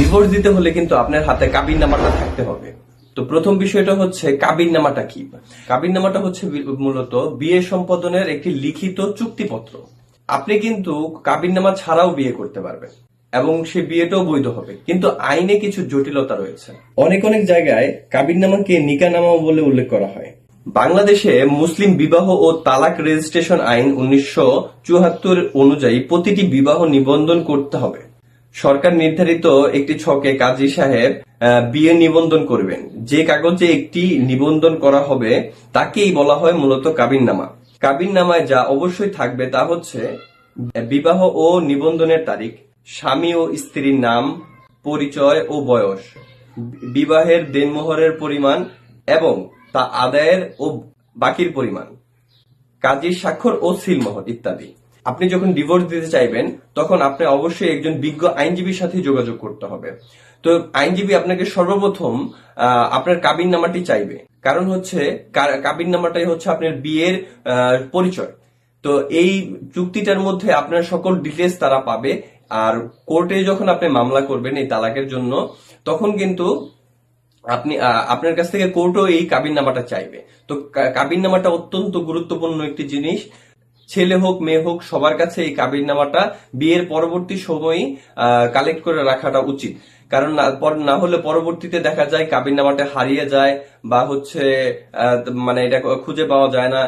Divorce দিতে হলে কিন্তু আপনার হাতে কাবিন নামাটা থাকতে হবে। তো প্রথম বিষয়টা হচ্ছে কাবিন নামাটা কি? কাবিন নামাটা হচ্ছে মূলত বিয়ে সম্পাদনের একটি লিখিত চুক্তিপত্র। আপনি কিন্তু কাবিন নামা ছাড়াও বিয়ে করতে পারবেন এবং সে বিয়েটাও বৈধ হবে। কিন্তু আইনে কিছু জটিলতা রয়েছে। অনেক অনেক জায়গায় কাবিন নামাকে নিকা নামা বলে উল্লেখ করা হয়। বাংলাদেশে মুসলিম বিবাহ ও তালাক রেজিস্ট্রেশন আইন উনিশশো চুয়াত্তর অনুযায়ী প্রতিটি বিবাহ নিবন্ধন করতে হবে। সরকার নির্ধারিত একটি ছকে কাজী সাহেব বিয়ে নিবন্ধন করবেন। যে কাগজে একটি নিবন্ধন করা হবে, তাকেই বলা হয় মূলত কাবিননামা। কাবিননামায় যা অবশ্যই থাকবে তা হচ্ছে, বিবাহ ও নিবন্ধনের তারিখ, স্বামী ও স্ত্রীর নাম, পরিচয় ও বয়স, বিবাহের দেনমোহরের পরিমাণ এবং তা আদায়ের ও বাকির পরিমাণ, কাজীর স্বাক্ষর ও সিলমোহর ইত্যাদি। আপনি যখন ডিভোর্স দিতে চাইবেন, তখন আপনি অবশ্যই একজন বিজ্ঞ আইনজীবীর সাথে যোগাযোগ করতে হবে। তো আইনজীবী আপনাকে সর্বপ্রথম আপনার কাবিন নামাটি চাইবে। কারণ হচ্ছে কাবিন নামাটাই হচ্ছে আপনার বিয়ের পরিচয়। তো এই চুক্তিটার মধ্যে আপনার সকল ডিটেলস তারা পাবে। আর কোর্টে যখন আপনি মামলা করবেন এই তালাকের জন্য, তখন কিন্তু আপনি আপনার কাছ থেকে কোর্টও এই কাবিন নামাটা চাইবে। তো কাবিন নামাটা অত্যন্ত গুরুত্বপূর্ণ একটি জিনিস। ছেলে হোক, মেয়ে হোক, সবার কাছে এই কাবিরনামাটা বিয়ের পরবর্তী সময়ই কালেক্ট করে রাখাটা উচিত। কারণ না হলে পরবর্তীতে দেখা যায় কাবিরনামাটা হারিয়ে যায় বা হচ্ছে মানে এটা খুঁজে পাওয়া যায় না।